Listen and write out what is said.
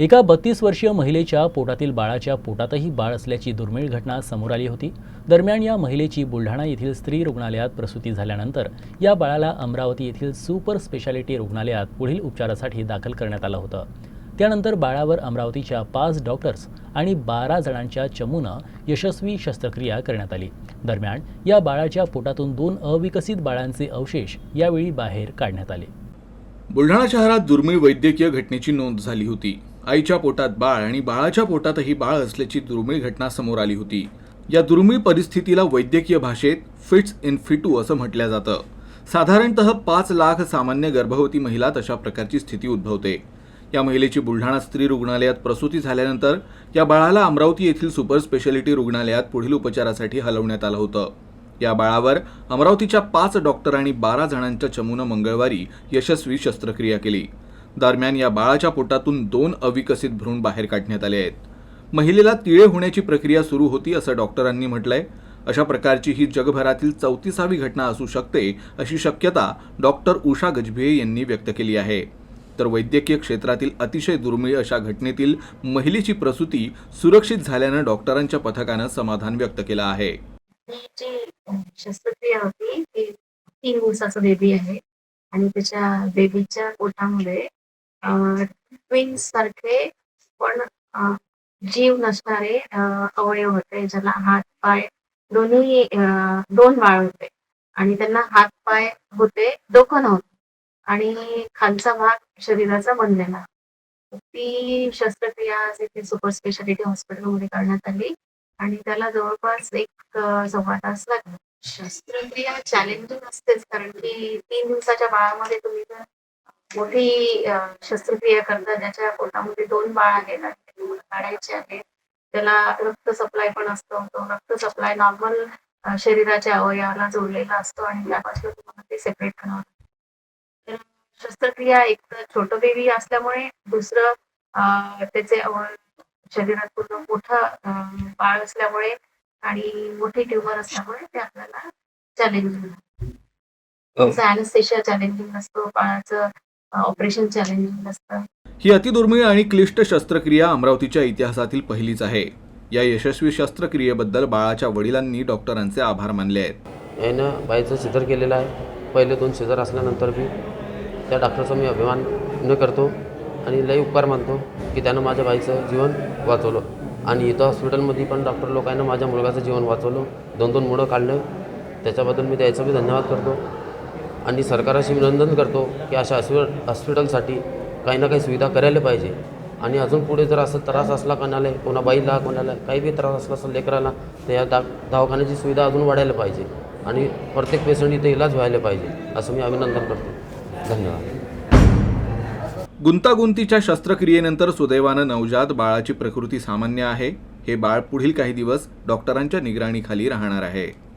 एका बत्तीस वर्षीय महिलेच्या पोटातील बाळाच्या पोटातही बाळ असल्याची दुर्मिळ घटना समोर आली होती. दरम्यान या महिलेची बुलढाणा येथील स्त्री रुग्णालयात प्रसूती झाल्यानंतर या बाळाला अमरावती येथील सुपर स्पेशालिटी रुग्णालयात पुढील उपचारासाठी दाखल करण्यात आलं होतं. त्यानंतर बाळावर अमरावतीच्या पाच डॉक्टर्स आणि बारा जणांच्या चमूनं यशस्वी शस्त्रक्रिया करण्यात आली. दरम्यान या बाळाच्या पोटातून दोन अविकसित बाळांचे अवशेष यावेळी बाहेर काढण्यात आले. बुलढाणा शहरात दुर्मिळ वैद्यकीय घटनेची नोंद झाली होती. आईच्या पोटात बाळ आणि बाळाच्या पोटातही बाळ असल्याची दुर्मिळ घटना समोर आली होती. या दुर्मिळ परिस्थितीला वैद्यकीय भाषेत फिट्स इन फिटू असं म्हटलं जातं. साधारणतः पाच लाख सामान्य गर्भवती महिला तशा प्रकारची स्थिती उद्भवते. या महिलेची बुलढाणा स्त्री रुग्णालयात प्रसूती झाल्यानंतर या बाळाला अमरावती येथील सुपर स्पेशालिटी रुग्णालयात पुढील उपचारासाठी हलवण्यात आलं होतं. या बाळावर अमरावतीच्या पाच डॉक्टर आणि बारा जणांच्या चमूनं मंगळवारी यशस्वी शस्त्रक्रिया केली. दरम्यान या बाळाच्या पोटातून दोन अविकसित भ्रूण बाहेर काढण्यात आले आहेत. महिलेला तिळे होण्याची प्रक्रिया सुरू होती असं डॉक्टरांनी म्हटलंय. अशा प्रकारची ही जगभरातील चौतीसावी घटना असू शकते अशी शक्यता डॉक्टर उषा गजभिये यांनी व्यक्त केली आहे. तर वैद्यकीय क्षेत्रातील अतिशय दुर्मिळ अशा घटनेतील महिलेची प्रसूती सुरक्षित झाल्यानं डॉक्टरांच्या पथकानं समाधान व्यक्त केलं आहे. शस्त्रक्रिया होती ती तीन दिवसाचा बेबी आहे. आणि त्याच्या बेबीच्या पोटामध्ये ट्विन्स सारखे पण जीव नसणारे अवयव होते. ज्याला हात पाय दोन्ही दोन बाळ होते. आणि त्यांना हात पाय होते डोकं नव्हतं. आणि खालचा भाग शरीराचा बनलेला. ती शस्त्रक्रिया तिथे सुपर स्पेशालिटी हॉस्पिटलमध्ये करण्यात आली. आणि त्याला जवळपास एक सव्वा तास लागला. शस्त्रक्रिया चॅलेंजिंग असतेच कारण की तीन दिवसाच्या बाळामध्ये तुम्ही जर मोठी शस्त्रक्रिया करता ज्याच्या पोटामध्ये दोन बाळ आहेत आणि काढायचे आहेत. त्याला रक्त सप्लाय पण असतो. तो रक्त सप्लाय नॉर्मल शरीराच्या अवयवाला जोडलेला असतो आणि त्यापासून तुम्हाला ते सेपरेट करावं. तर शस्त्रक्रिया एक तर छोटं बेबी असल्यामुळे दुसरं त्याचे अवयव शरीरात पूर्ण मोठं बाळ असल्यामुळे आणि मोठी ट्युमर असल्यामुळे ते आपल्याला चॅलेंजिंग चॅलेंजिंग असतो बाळाचं ऑपरेशन चॅलेंजिंग असतं ही अतिदुर्मिळ आणि क्लिष्ट शस्त्रक्रिया अमरावतीच्या इतिहासातील पहिलीच आहे. या यशस्वी शस्त्रक्रियेबद्दल बाळाच्या वडिलांनी डॉक्टरांचे आभार मानले आहेत. यानं बाईचं सिजर केलेलं आहे. पहिले दोन सिजर असल्यानंतर बी त्या डॉक्टरचा मी अभिमान न करतो आणि लई उपकार मानतो की त्यानं माझ्या बाईचं जीवन वाचवलं. आणि इथं हॉस्पिटलमध्ये पण डॉक्टर लोकांना माझ्या मुलगाचं जीवन वाचवलं. दोन दोन मुलं काढलं. त्याच्याबद्दल मी त्याचा बी धन्यवाद करतो. आणि सरकाराशी विनंदन करतो की अशा हॉस्पि हॉस्पिटलसाठी काही ना काही सुविधा करायला पाहिजे. आणि अजून पुढे जर असं त्रास असला कोणाला कोणा बाईला कोणाला काही बी त्रास असला असेल लेकराला तर या दा दवाखान्याची सुविधा अजून वाढायला पाहिजे. आणि प्रत्येक पेशंट इथे इलाज व्हायला पाहिजे असं मी अभिनंदन करतो. धन्यवाद. गुंतागुंतीच्या शस्त्रक्रियेनंतर सुदैवानं नवजात बाळाची प्रकृती सामान्य आहे. हे बाळ पुढील काही दिवस डॉक्टरांच्या निगराणीखाली राहणार आहे.